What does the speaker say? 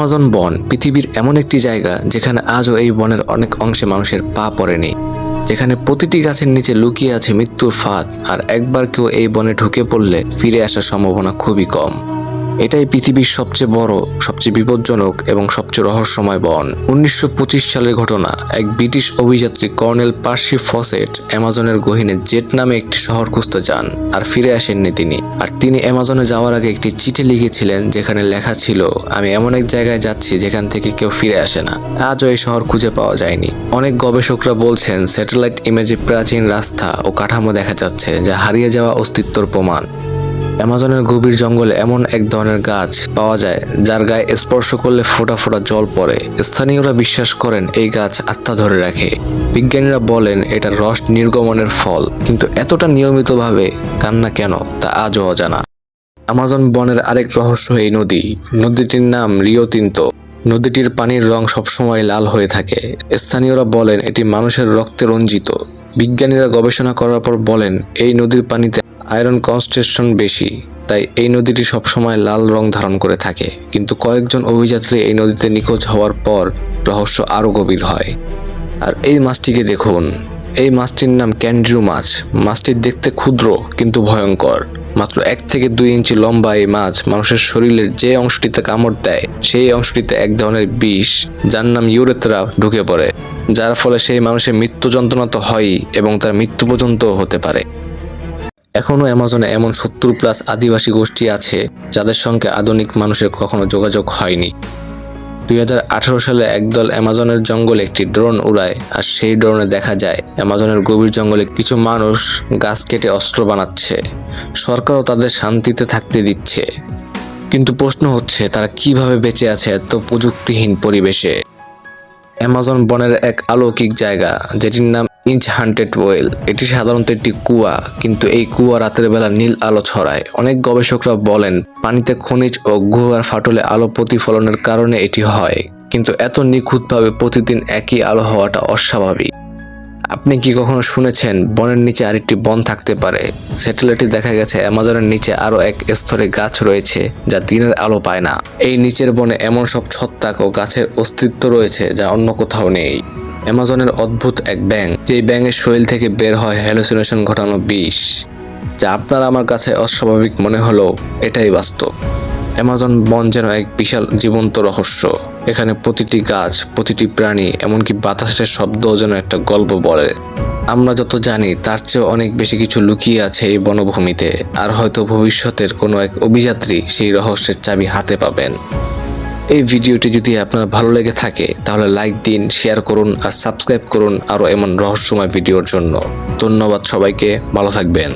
Amazon বন পৃথিবীর এমন একটি জায়গা যেখানে আজও এই বনের অনেক অংশে মানুষের পা পড়েনি। যেখানে প্রতিটি গাছের নিচে লুকিয়ে আছে মৃত্যুর ফাঁদ, আর একবার কেউ এই বনে ঢুকে পড়লে ফিরে আসার সম্ভাবনা খুবই কম। এটাই পৃথিবীর সবচেয়ে বড়, সবচেয়ে বিপজ্জনক এবং সবচেয়ে রহস্যময় বন। উনিশশো পঁচিশ সালের ঘটনা, এক ব্রিটিশ অভিযাত্রী কর্নেল পার্সি ফসেট অ্যামাজনের গহীনে জেট নামে একটি শহর খুঁজতে যান, আর ফিরে আসেননি তিনি। আর তিনি অ্যামাজনে যাওয়ার আগে একটি চিঠি লিখেছিলেন যেখানে লেখা ছিল, আমি এমন এক জায়গায় যাচ্ছি যেখান থেকে কেউ ফিরে আসে না। আজও এই শহর খুঁজে পাওয়া যায়নি। অনেক গবেষকরা বলছেন, স্যাটেলাইট ইমেজে প্রাচীন রাস্তা ও কাঠামো দেখা যাচ্ছে, যা হারিয়ে যাওয়া অস্তিত্বর প্রমাণ। অ্যামাজনের গভীর জঙ্গলে এমন এক ধরনের গাছ পাওয়া যায়, যার গায়ে স্পর্শ করলে ফোটা ফোটা জল পড়ে। স্থানীয়রা বিশ্বাস করেন এই গাছ আত্মা ধরে রাখে। বিজ্ঞানীরা বলেন, এটা রস নির্গমনের ফল, কিন্তু এতটা নিয়মিতভাবে কান্না কেন, তা আজও অজানা। অ্যামাজন বনের আরেক রহস্য এই নদী। নদীটির নাম রিও নদীটির পানির রং সবসময় লাল হয়ে থাকে। স্থানীয়রা বলেন, এটি মানুষের রক্তে রঞ্জিত। বিজ্ঞানীরা গবেষণা করার পর বলেন, এই নদীর পানিতে আয়রন কনসেন্ট্রেশন বেশি, তাই এই নদীটি সবসময় লাল রং ধারণ করে থাকে। কিন্তু কয়েকজন অভিযাত্রী এই নদীতে নিখোঁজ হওয়ার পর রহস্য আরও গভীর হয়। আর এই মাছটিকে দেখুন। এই মাছটির নাম ক্যান্ড্রু মাছ। মাছটি দেখতে ক্ষুদ্র কিন্তু ভয়ঙ্কর। মাত্র এক থেকে দুই ইঞ্চি লম্বা এই মাছ মানুষের শরীরের যে অংশটিতে কামড় দেয়, সেই অংশটিতে এক ধরনের বিষ, যার নাম ইউরেথ্রা, ঢুকে পড়ে, যার ফলে সেই মানুষের মৃত্যু যন্ত্রণা তো হয়ই এবং তার মৃত্যু পর্যন্ত হতে পারে। এখনও অ্যামাজনে এমন সত্তর প্লাস আদিবাসী গোষ্ঠী আছে যাদের সঙ্গে আধুনিক মানুষের কখনো যোগাযোগ হয়নি। দুই হাজার আঠারো সালে একদল অ্যামাজনের জঙ্গলে একটি ড্রোন উড়ায় আর সেই ড্রোনে দেখা যায় অ্যামাজনের গভীর জঙ্গলে কিছু মানুষ গাছ কেটে অস্ত্র বানাচ্ছে। সরকারও তাদের শান্তিতে থাকতে দিচ্ছে। কিন্তু প্রশ্ন হচ্ছে, তারা কীভাবে বেঁচে আছে এত প্রযুক্তিহীন পরিবেশে? অ্যামাজন বনের এক অলৌকিক জায়গা, যেটির নাম ইঞ্চ হান্টেড ওয়েল। এটি সাধারণত একটি কুয়া, কিন্তু এই কুয়া রাতের বেলা নীল আলো ছড়ায়। অনেক গবেষকরা বলেন, পানিতে খনিজ ও গুহার ফাটলে আলো প্রতিফলনের কারণে এটি হয়, কিন্তু এত নিখুঁতভাবে প্রতিদিন একই আলো হওয়াটা অস্বাভাবিক। আপনি কি কখনো শুনেছেন, বনের নিচে আরেকটি বন থাকতে পারে? স্যাটেলাইটে দেখা গেছে, অ্যামাজনের নিচে আরও এক স্তরে গাছ রয়েছে, যা দিনের আলো পায় না। এই নিচের বনে এমন সব ছত্রাক ও গাছের অস্তিত্ব রয়েছে, যা অন্য কোথাও নেই। অ্যামাজনের অদ্ভুত এক ব্যাঙ যেই ব্যাঙের শরীর থেকে বের হয় হ্যালুসিনেশন ঘটানো বিষ, যা আপনার আমার কাছে অস্বাভাবিক মনে হলেও এটাই বাস্তব। অ্যামাজন বন যেন এক বিশাল জীবন্ত রহস্য। এখানে প্রতিটি গাছ, প্রতিটি প্রাণী, এমনকি বাতাসের শব্দও যেন একটা গল্প বলে। আমরা যত জানি, তার চেয়েও অনেক বেশি কিছু লুকিয়ে আছে এই বনভূমিতে, আর হয়তো ভবিষ্যতের কোনো এক অভিযাত্রী সেই রহস্যের চাবি হাতে পাবেন। এই ভিডিওটি যদি আপনার ভালো লেগে থাকে, তাহলে লাইক দিন শেয়ার করুন আর সাবস্ক্রাইব করুন আরও এমন রহস্যময় ভিডিওর জন্য। ধন্যবাদ সবাইকে, ভালো থাকবেন।